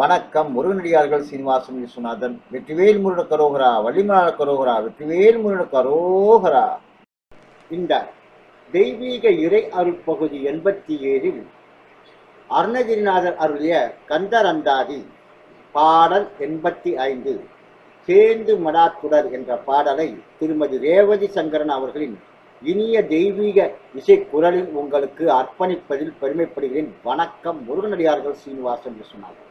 வணக்கம் முருகனடியார்கள் சீனிவாசன் விஸ்வநாதன் வெற்றிவேல் முருட கரோகரா வள்ளிமலாள கரோகரா வெற்றிவேல் முருட கரோகரா. இந்த தெய்வீக இறை அருட்பகுதி எண்பத்தி ஏழில் அருணகிரிநாதர் அருளிய கந்தரந்தாதி பாடல் எண்பத்தி ஐந்து சேர்ந்து மடாத்துடர் என்ற பாடலை திருமதி ரேவதி சங்கரன் அவர்களின் இனிய தெய்வீக இசை குரலில் உங்களுக்கு அர்ப்பணிப்பதில் பெருமைப்படுகிறேன். வணக்கம் முருகனடியார்கள் சீனிவாசன் விஸ்வநாதன்.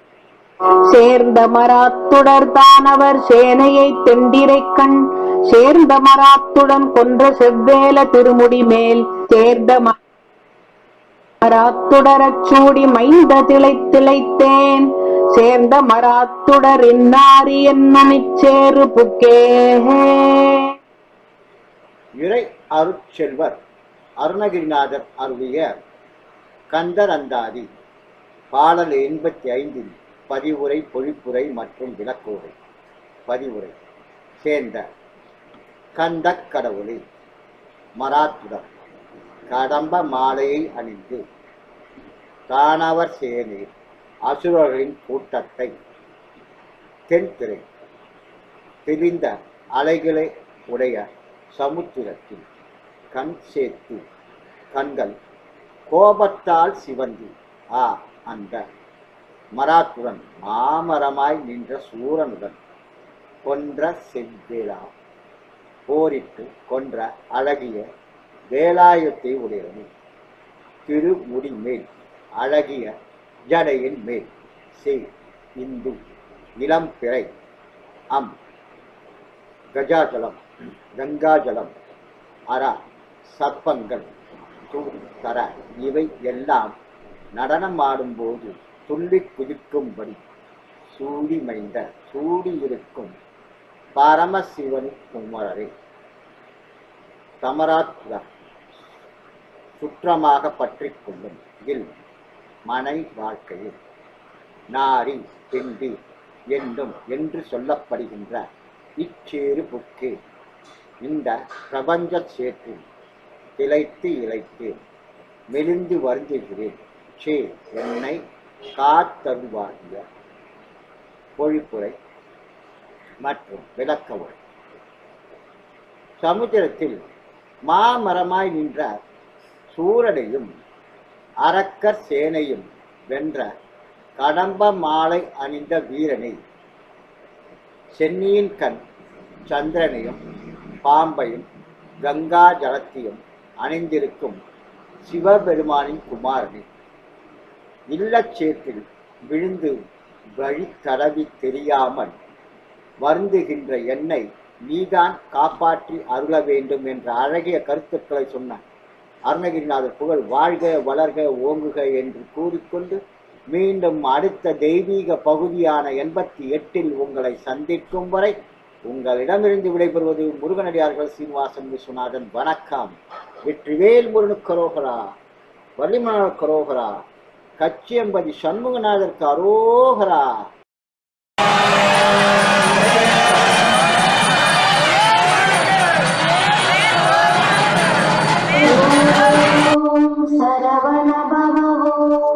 சேர்ந்த மராத்துடர் தானவர் சேனையை தெண்டிரை கண். சேர்ந்த மராத்துடன் கொன்ற செவ்வேல திருமுடி மேல். சேர்ந்த மராத்துடரச் சூடி மைந்த திளை திளைத்தேன். சேர்ந்த மராத்துடர் இன்னாரி என்னும் புக்கே. இறை அருட்செல்வர் அருணகிரிநாதர் அருளிய கந்தரந்தாதி பாடல் எண்பத்தி ஐந்தில் பதிவுரை பொழிப்புரை மற்றும் விளக்குரை பதிவுரை. சேர்ந்த. கந்தக் கடவுளை. மராத்துடன். கடம்ப மாலையை அணிந்து. தானவர் சேனை. அசுரர்களின் கூட்டத்தை. தென்திரை. தெரிந்த அலைகளை உடைய சமுத்திரத்தில். கண் சேர்த்து. கண்கள் கோபத்தால் சிவந்து. ஆ அந்த மராத்துடன் மாமரமாய் நின்ற சூரனுடன் கொன்ற செவ்வேளா போரிட்டு கொன்ற அழகிய வேலாயத்தை உடையவன். திருமுடி மேல் அழகிய ஜடையின் மேல் செய் இந்து இளம்பிறை அம் கஜாஜலம் கங்காஜலம் அற சர்ப்பங்கள் தர இவை எல்லாம் நடனம் ஆடும்போது துள்ளி குதிக்கும்படி சூடி மைந்த சூடியிருக்கும் பரமசிவன் குமரரே. தமராத்ரா சுற்றமாக பற்றி கொள்ளும் இல் மனை வாழ்க்கையில் நாரி பெண்டி என்னும் என்று சொல்லப்படுகின்ற இச்சேறு புக்கு. இந்த பிரபஞ்ச சேற்றில் திளைத்து இழைத்து மெலிந்து வருந்துகிறேன் சே என்னை காத்தருவாகிய பொழிப்புரை மற்றும் விளக்க உரை சமுத்திரத்தில் மாமரமாய் நின்ற சூரனையும் அரக்கர் சேனையும் வென்ற கடம்ப மாலை அணிந்த வீரனை சென்னியின் கண் சந்திரனையும் பாம்பையும் கங்கா ஜலத்தையும் அணிந்திருக்கும் சிவபெருமானின் குமாரனை இல்லச்சேற்றில் விழுந்து வழி தடவி தெரியாமல் வருந்துகின்ற என்னை நீதான் காப்பாற்றி அருள வேண்டும் என்ற அழகிய கருத்துக்களை சொன்னான். அருணகிரிநாதர் புகழ் வாழ்க வளர்க ஓங்குக என்று கூறிக்கொண்டு மீண்டும் அடுத்த தெய்வீக பகுதியான எண்பத்தி எட்டில் உங்களை சந்திக்கும் வரை உங்களிடமிருந்து விடைபெறுவது முருகனடியார்கள் சீனிவாசன் விஸ்வநாதன். வணக்கம். வெற்றிவேல் முருகனுக்கு கரோகரா வள்ளிமணர் கரோகரா கச்சியம்பதி சண்முகநாதருக்கு அரோகரா சரவண பவோ